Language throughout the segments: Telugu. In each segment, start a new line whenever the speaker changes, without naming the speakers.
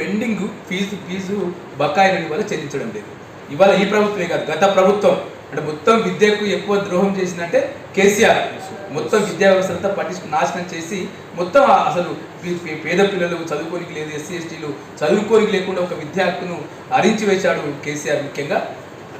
పెండింగ్ ఫీజు ఫీజు బకాయిలను వల్ల చెల్లించడం లేదు. ఇవాళ ఈ ప్రభుత్వమే కాదు గత ప్రభుత్వం. అంటే మొత్తం విద్యకు ఎక్కువ ద్రోహం చేసిందంటే కేసీఆర్. మొత్తం విద్యా వ్యవస్థ అంతా పట్టించు నాశనం చేసి మొత్తం అసలు పేద పిల్లలు చదువుకోనికి లేదు ఎస్సీ ఎస్టీలు చదువుకోనికి లేకుండా ఒక విద్యా హక్కును వేశాడు కేసీఆర్ ముఖ్యంగా.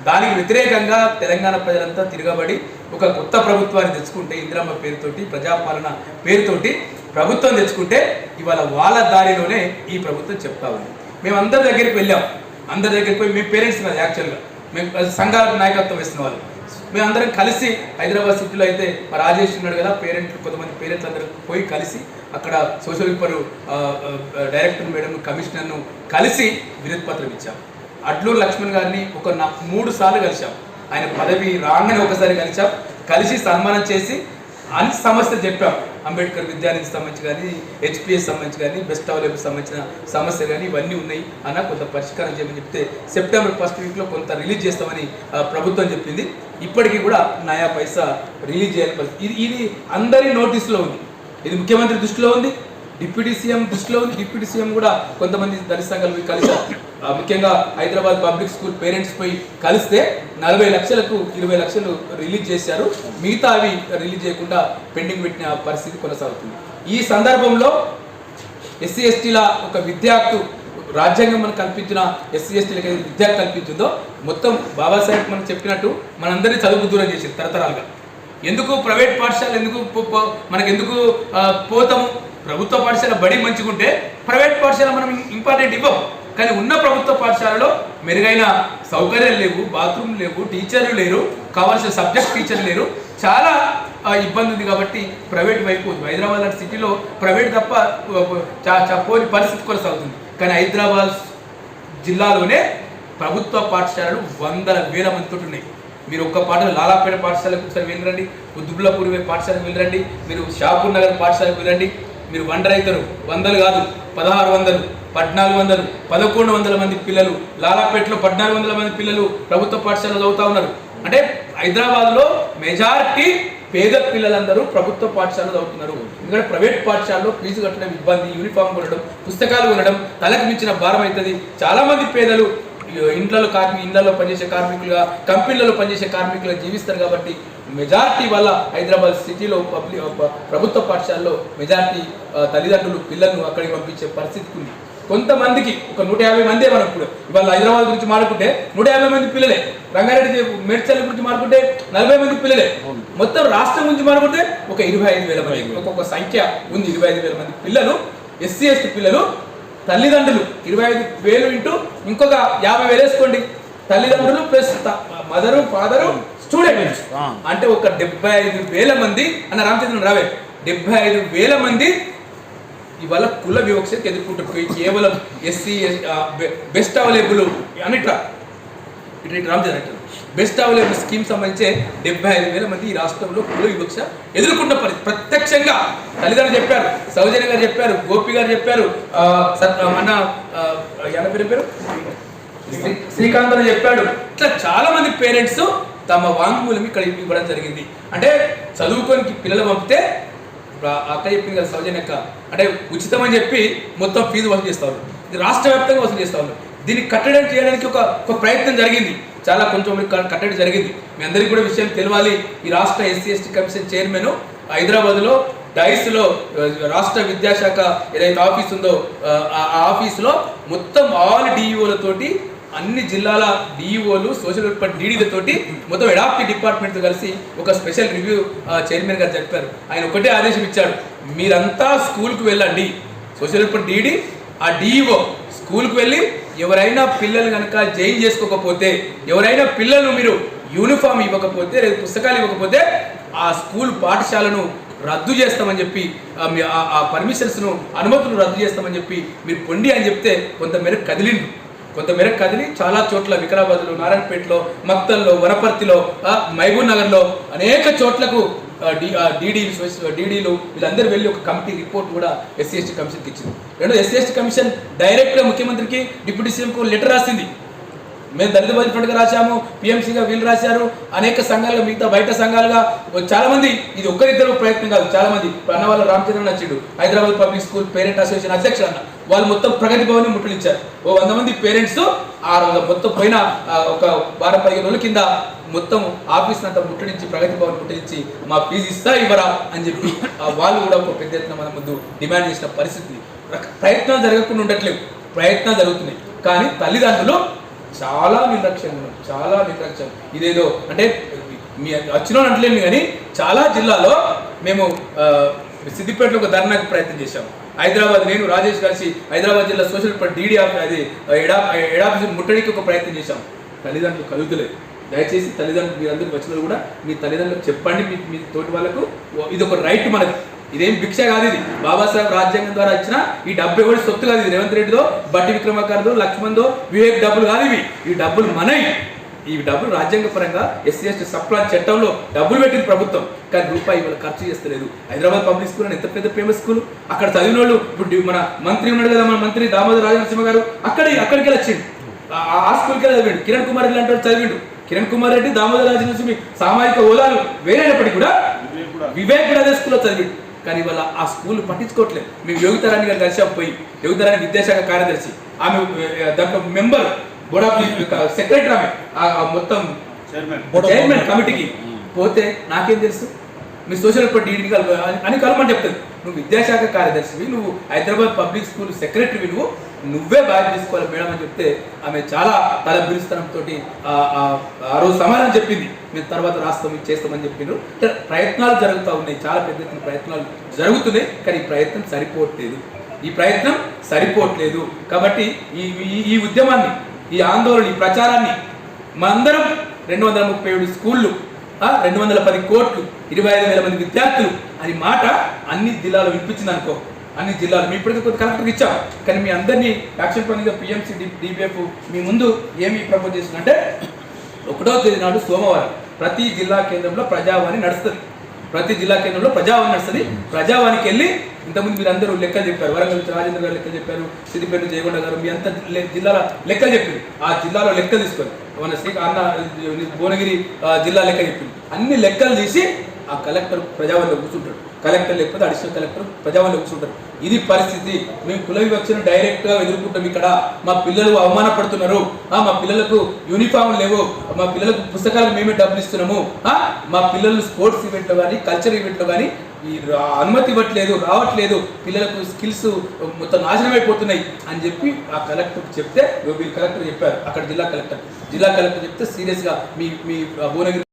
దానికి వ్యతిరేకంగా తెలంగాణ ప్రజలంతా తిరగబడి ఒక కొత్త ప్రభుత్వాన్ని తెచ్చుకుంటే ఇందిరమ్మ పేరుతోటి ప్రజాపాలన పేరుతోటి ప్రభుత్వం తెచ్చుకుంటే ఇవాళ వాళ్ళ దారిలోనే ఈ ప్రభుత్వం చెప్తా ఉంది. మేము అందరి దగ్గరికి వెళ్ళాం. అందరి దగ్గరికి పోయి మేము పేరెంట్స్ కదా యాక్చువల్గా. మేము సంఘాలకు నాయకత్వం వేస్తున్న వాళ్ళు. మేమందరం కలిసి హైదరాబాద్ సిటీలో అయితే మా రాజేష్ ఉన్నాడు కదా పేరెంట్ కొంతమంది పేరెంట్స్ అందరూ పోయి కలిసి అక్కడ సోషల్ వెల్ఫేర్ డైరెక్టర్ మేడం కమిషనర్ను కలిసి వినతి పత్రం ఇచ్చాం. అడ్లూరు లక్ష్మణ్ గారిని ఒక నా- మూడు సార్లు కలిసాం ఆయన పదవి రాగానే ఒకసారి కలిసాం కలిసి సన్మానం చేసి అన్ని సమస్యలు చెప్పాం. అంబేద్కర్ విద్యానిధికి సంబంధించి కానీ హెచ్పిఎస్ సంబంధించి కానీ బెస్ట్ అవైలబుల్ సంబంధించిన సమస్యలు కానీ ఇవన్నీ ఉన్నాయి అన్న కొంత పరిష్కారం చేయమని చెప్తే సెప్టెంబర్ ఫస్ట్ వీక్లో కొంత రిలీజ్ చేస్తామని ప్రభుత్వం చెప్పింది ఇప్పటికీ కూడా నయా పైసా రిలీజ్ చేయాలి పరిస్థితి. ఇది ఇది అందరి నోటీసులో ఉంది ఇది ముఖ్యమంత్రి దృష్టిలో ఉంది డిప్యూటీ సీఎం దృష్టిలో ఉంది డిప్యూటీ సీఎం కూడా కొంతమంది దళిత సంఘాలు కలిసి ముఖ్యంగా హైదరాబాద్ పబ్లిక్ స్కూల్ పేరెంట్స్ పోయి కలిస్తే నలభై లక్షలకు ఇరవై లక్షలు రిలీజ్ చేశారు. మిగతా అవి రిలీజ్ చేయకుండా పెండింగ్ పెట్టిన పరిస్థితి కొనసాగుతుంది. ఈ సందర్భంలో ఎస్సీ ఎస్టీల ఒక విద్యార్థు రాజ్యాంగం మనకు కల్పించిన ఎస్సీ ఎస్టీలకు ఏదైతే విద్యా కల్పించిందో మొత్తం బాబాసాహెబ్ మనం చెప్పినట్టు మనందరినీ చదువు దూరం చేసింది తరతరాలుగా. ఎందుకు ప్రైవేట్ పాఠశాల ఎందుకు పో- మనకు ఎందుకు పోతాము? ప్రభుత్వ పాఠశాల బడి మంచిగుంటే ప్రైవేట్ పాఠశాల మనం ఇంపార్టెంట్ ఇవ్వం. కానీ ఉన్న ప్రభుత్వ పాఠశాలలో మెరుగైన సౌకర్యాలు లేవు బాత్రూమ్ లేవు టీచర్లు లేరు కావాల్సిన సబ్జెక్ట్ టీచర్లు లేరు. చాలా ఇబ్బంది ఉంది కాబట్టి ప్రైవేట్ వైపు హైదరాబాద్ లాంటి సిటీలో ప్రైవేట్ తప్ప చా- పోని పరిస్థితి కొనసాగుతుంది. కానీ హైదరాబాద్ జిల్లాలోనే ప్రభుత్వ పాఠశాలలు వందల వేల మందితో ఉన్నాయి. మీరు ఒక్క పాట లాలాపేట పాఠశాలకు ఒకసారి వెళ్ళరండి ఉద్దుబ్లపూర్ పాఠశాలకు వెళ్ళరండి మీరు షాపూర్ నగర్ పాఠశాలకు వెళ్ళండి. మీరు వండర్ అవుతారు వందలు కాదు పదహారు వందలు. పద్నాలుగు వందలు పదకొండు వందల మంది పిల్లలు లాలాపేటలో పద్నాలుగు వందల మంది పిల్లలు ప్రభుత్వ పాఠశాలలో చదువుతా ఉన్నారు. అంటే హైదరాబాద్లో మెజారిటీ పేద పిల్లలందరూ ప్రభుత్వ పాఠశాలలో చదువుతున్నారు. ఎందుకంటే ప్రైవేట్ పాఠశాలలో ఫీజు కట్టడం ఇబ్బంది యూనిఫామ్ కొనడం పుస్తకాలు కొనడం తలకు మించిన భారం అవుతుంది. చాలా మంది పేదలు ఇండ్లలో కార్మి ఇండ్లలో పనిచేసే కార్మికులుగా కంపెనీలలో పనిచేసే కార్మికులుగా జీవిస్తారు కాబట్టి మెజారిటీ వల్ల హైదరాబాద్ సిటీలో పబ్లిక్ ప్రభుత్వ పాఠశాలలో మెజారిటీ తల్లిదండ్రులు పిల్లలను అక్కడికి పంపించే పరిస్థితి ఉంది. కొంతమందికి ఒక నూట యాభై మందే మనం ఇప్పుడు ఇవాళ హైదరాబాద్ గురించి మాట్లాడుకుంటే నూట యాభై మంది పిల్లలే. రంగారెడ్డి మేడ్చల్ గురించి మాట్లాడుకుంటే నలభై మంది పిల్లలే. మొత్తం రాష్ట్రం గురించి మాట్లాడుకుంటే ఒక ఇరవై ఐదు వేల మంది ఒక్కొక్క సంఖ్య ఉంది ఇరవై ఐదు వేల మంది పిల్లలు ఎస్సీ ఎస్టీ పిల్లలు తల్లిదండ్రులు ఇరవై ఐదు వేలు ఇంటూ ఇంకొక యాభై వేలు వేసుకోండి. తల్లిదండ్రులు ప్లస్ మదరు ఫాదరు స్టూడెంట్ అంటే ఒక డెబ్బై ఐదు వేల మంది అన్న రామచంద్రన్ రావే డెబ్బై ఐదు వేల మంది ఇవాళ కుల వివక్షకు ఎదుర్కొంటున్నారు కేవలం ఎస్సీ బెస్ట్ అవైలబుల్ అనిట్రా ఇటు ఇటు బెస్ట్ అవైలబుల్ స్కీమ్ సంబంధించే డెబ్బై ఐదు వేల మంది ఈ రాష్ట్రంలో కుల వివక్ష ఎదుర్కొంటున్న పరిస్థితి ప్రత్యక్షంగా తల్లిదండ్రులు చెప్పారు సౌజన్య గారు చెప్పారు గోపి గారు చెప్పారు మన ఎనభై పేరు పేరు? శ్రీకాంత్ అని చెప్పాడు. ఇట్లా చాలా మంది పేరెంట్స్ తమ వాంగ్మూలం ఇక్కడ ఇవ్వడం జరిగింది. అంటే చదువుకోనికి పిల్లలు పంపితే అక్క చెప్పింది కదా సౌజన్యక్క అంటే ఉచితం అని చెప్పి మొత్తం ఫీజు వసూలు చేస్తా ఇది రాష్ట్ర వ్యాప్తంగా వసూలు చేస్తా దీన్ని కట్టడం చేయడానికి ఒక ఒక ప్రయత్నం జరిగింది. చాలా కొంచెం కట్టడం జరిగింది. మీ అందరికీ కూడా విషయం తెలియాలి. ఈ రాష్ట్ర ఎస్సీ ఎస్టీ కమిషన్ చైర్మన్ హైదరాబాద్లో డైస్లో రాష్ట్ర విద్యాశాఖ ఏదైతే ఆఫీస్ ఉందో ఆ, ఆ ఆఫీస్లో మొత్తం ఆల్ డిఈఓలతోటి అన్ని జిల్లాల డిఈఓలు సోషల్ వెల్ఫేర్ డీడీలతోటి మొత్తం ఎడాప్టివ్ డిపార్ట్మెంట్తో కలిసి ఒక స్పెషల్ రివ్యూ చైర్మన్ గారు చెప్పారు. ఆయన ఒకటే ఆదేశం ఇచ్చాడు. మీరంతా స్కూల్కి వెళ్ళండి. సోషల్ వెల్ఫేర్ డీడీ ఆ డిఈఓ స్కూల్కి వెళ్ళి ఎవరైనా పిల్లలు కనుక జాయిన్ చేసుకోకపోతే ఎవరైనా పిల్లలు మీరు యూనిఫామ్ ఇవ్వకపోతే లేదా పుస్తకాలు ఇవ్వకపోతే ఆ స్కూల్ పాఠశాలను రద్దు చేస్తామని చెప్పి ఆ ఆ- ఆ పర్మిషన్స్ను అనుమతులు రద్దు చేస్తామని చెప్పి మీరు పొండి అని చెప్తే కొంతమేరకు కదిలిండు కొంతమేరకు కదిలి చాలా చోట్ల వికారాబాద్లో నారాయణపేటలో మక్తల్లో వనపర్తిలో మైబూర్ మహబూబ్ నగర్లో అనేక చోట్లకు డీడీ డీడీలు వీళ్ళందరూ వెళ్ళి ఒక కమిటీ రిపోర్ట్ కూడా ఎస్సీ ఎస్టీ కమిషన్కి ఇచ్చింది రెండు ఎస్సీ ఎస్టీ కమిషన్ డైరెక్ట్గా ముఖ్యమంత్రికి డిప్యూటీ సీఎంకు లెటర్ రాసింది. మేము దళిత బంధు ఫ్రంట్గా రాశాము పిఎంసీగా వీళ్ళు రాశారు అనేక సంఘాలుగా మిగతా బయట సంఘాలుగా చాలామంది ఇది ఒక్కరిద్దరు ప్రయత్నం కాదు చాలామంది అన్నవాళ్ళ రామచంద్రన్ వచ్చిండు Hyderabad public school parent association అధ్యక్షుడు అన్న. వాళ్ళు మొత్తం ప్రగతి భవన్ ముట్టడించారు. ఓ వంద మంది పేరెంట్స్ ఆరు వందల మొత్తం పోయిన ఒక వారం పదిహేను రోజుల కింద మొత్తం ఆఫీస్ అంతా ముట్టడించి ప్రగతి భవన్ ముట్టడించి మా ఫీజు ఇస్తా ఇవ్వరా అని చెప్పి వాళ్ళు కూడా ఒక పెద్ద ఎత్తున మన ముందు డిమాండ్ చేసిన పరిస్థితి. ప్రయత్నాలు జరగకుండా ఉండట్లేవు. ప్రయత్నాలు జరుగుతున్నాయి. కానీ తల్లిదండ్రులు చాలా నిర్లక్ష్యంగా చాలా నిర్లక్ష్యం. ఇదేదో అంటే మీ వచ్చిన వాళ్ళు అంటలేము కానీ చాలా జిల్లాలో మేము సిద్దిపేటలో ఒక ధర్నాకు ప్రయత్నం చేశాం. హైదరాబాద్ నేను రాజేష్ కలిసి హైదరాబాద్ జిల్లా సోషల్ డీడీ అది ఎడా ఎడాఫీస్ ముట్టడికి ఒక ప్రయత్నం చేశాం. తల్లిదండ్రులు కలుగుతలేదు దయచేసి తల్లిదండ్రులు మీరందరూ వచ్చిన కూడా మీ తల్లిదండ్రులకు చెప్పండి మీ మీ తోటి వాళ్ళకు. ఇది ఒక రైట్ మనకి ఇదేం భిక్ష కాదు ఇది. బాబాసాహెబ్ రాజ్యాంగం ద్వారా ఇచ్చిన ఈ డబ్బు ఎవరి సొత్తు కాదు ఇది. రేవంత్ రెడ్డిదో బట్టి విక్రమార్కర్దో లక్ష్మణ్దో వివేక్ డబ్బులు కాదు ఇవి. ఈ డబ్బులు మనవి. ఈ డబ్బులు రాజ్యాంగ పరంగా ఎస్సీ ఎస్టీ సప్లాన్ చట్టంలో డబ్బులు పెట్టింది ప్రభుత్వం. కానీ రూపాయి ఇవాళ ఖర్చు చేస్తలేదు. హైదరాబాద్ పబ్లిక్ స్కూల్ అని ఎంత పెద్ద ఫేమస్ స్కూల్? అక్కడ చదివిన వాళ్ళు ఇప్పుడు మన మంత్రి ఉన్నాడు కదా మన మంత్రి దామోదర్ రాజనరసింహ గారు అక్కడ అక్కడికి వెళ్ళి వచ్చిండు. ఆ- స్కూల్కి వెళ్ళి చదివిండు. కిరణ్ కుమార్ రెడ్డి లాంటి వాడు చదివిండు. కిరణ్ కుమార్ రెడ్డి దామోదర్ రాజనరసింహ సామాజిక హోదాలు వేరైనప్పటికీ కూడా వివేక్ కూడా అదే స్కూల్లో చదివిండు. కానీ ఇవాళ ఆ స్కూల్ పట్టించుకోవట్లేదు. మేము యోగితారాణి గారు కలిసి పోయి యోగితారాణి విద్యాశాఖ కార్యదర్శి ఆమె దాంట్లో మెంబర్. బోర్డ్ ఆఫ్ సెక్రటరీ ఆమె మొత్తం చైర్మన్. కమిటీకి పోతే నాకేం తెలుసు? మీ సోషల్ డీడీ కలవ అని కలవమని చెప్తుంది నువ్వు విద్యాశాఖ కార్యదర్శివి నువ్వు హైదరాబాద్ పబ్లిక్ స్కూల్ సెక్రటరీవి నువ్వు నువ్వే బాధ్యత తీసుకోవాలి మేడం అని చెప్తే ఆమె చాలా తల బిరుస్తనంతో ఆ రోజు సమాధానం చెప్పింది. మేము తర్వాత రాస్తాం ఇది చేస్తామని చెప్పిండ్రు. ప్రయత్నాలు జరుగుతూ ఉన్నాయి. చాలా పెద్ద ఎత్తున ప్రయత్నాలు జరుగుతున్నాయి. కానీ ఈ ప్రయత్నం సరిపోవట్లేదు. ఈ ప్రయత్నం సరిపోవట్లేదు. కాబట్టి ఈ ఈ- ఈ ఉద్యమాన్ని ఈ ఆందోళన ఈ ప్రచారాన్ని మనందరం రెండు వందల ముప్పై ఏడు స్కూళ్ళు రెండు వందల పది కోట్లు ఇరవై ఐదు వేల మంది విద్యార్థులు అని మాట అన్ని జిల్లాలో వినిపించింది అనుకో అన్ని జిల్లాలు. మీ ఇప్పటికీ కొంత కలెక్టర్కి ఇచ్చాం కానీ మీ అందరినీ యాక్షన్ పనిగా పిఎంసీ డిబిఎఫ్ మీ ముందు ఏమి ప్రపోజ్ చేస్తుందంటే ఒకటో తేదీ నాడు సోమవారం ప్రతి జిల్లా కేంద్రంలో ప్రజావాణి నడుస్తుంది. ప్రతి జిల్లా కేంద్రంలో ప్రజావాణి నడుస్తుంది. ప్రజావానికి వెళ్ళి ఇంతకుముందు మీరు అందరూ లెక్కలు చెప్పారు. వరంగల్ రాజేంద్ర గారు లెక్కలు చెప్పారు. సిద్దిపేట జయగొండ గారు మీ అంత జిల్లాల లెక్కలు చెప్పింది ఆ జిల్లాలో లెక్కలు తీసుకొని మన శ్రీ అన్న భువనగిరి జిల్లా లెక్క చెప్పింది అన్ని లెక్కలు తీసి ఆ కలెక్టర్ ప్రజావాణిలో కూర్చుంటాడు. కలెక్టర్ లేకపోతే అడిషనల్ కలెక్టర్ ప్రజావాళ్ళు కూర్చుంటారు ఇది పరిస్థితి. మేము కుల వివక్షను డైరెక్ట్గా ఎదుర్కొంటాం ఇక్కడ. మా పిల్లలు అవమానపడుతున్నారు. మా పిల్లలకు యూనిఫామ్ లేవు. మా పిల్లలకు పుస్తకాలకు మేమే డబ్బులు ఇస్తున్నాము. మా పిల్లలు స్పోర్ట్స్ ఈవెంట్లో కానీ కల్చర్ ఈవెంట్లో కానీ ఈ అనుమతి ఇవ్వట్లేదు రావట్లేదు. పిల్లలకు స్కిల్స్ మొత్తం నాశనం అయిపోతున్నాయి అని చెప్పి ఆ కలెక్టర్ చెప్తే మీరు కలెక్టర్ చెప్పారు. అక్కడ జిల్లా కలెక్టర్. జిల్లా కలెక్టర్ చెప్తే సీరియస్గా మీ మీ భువనగిరి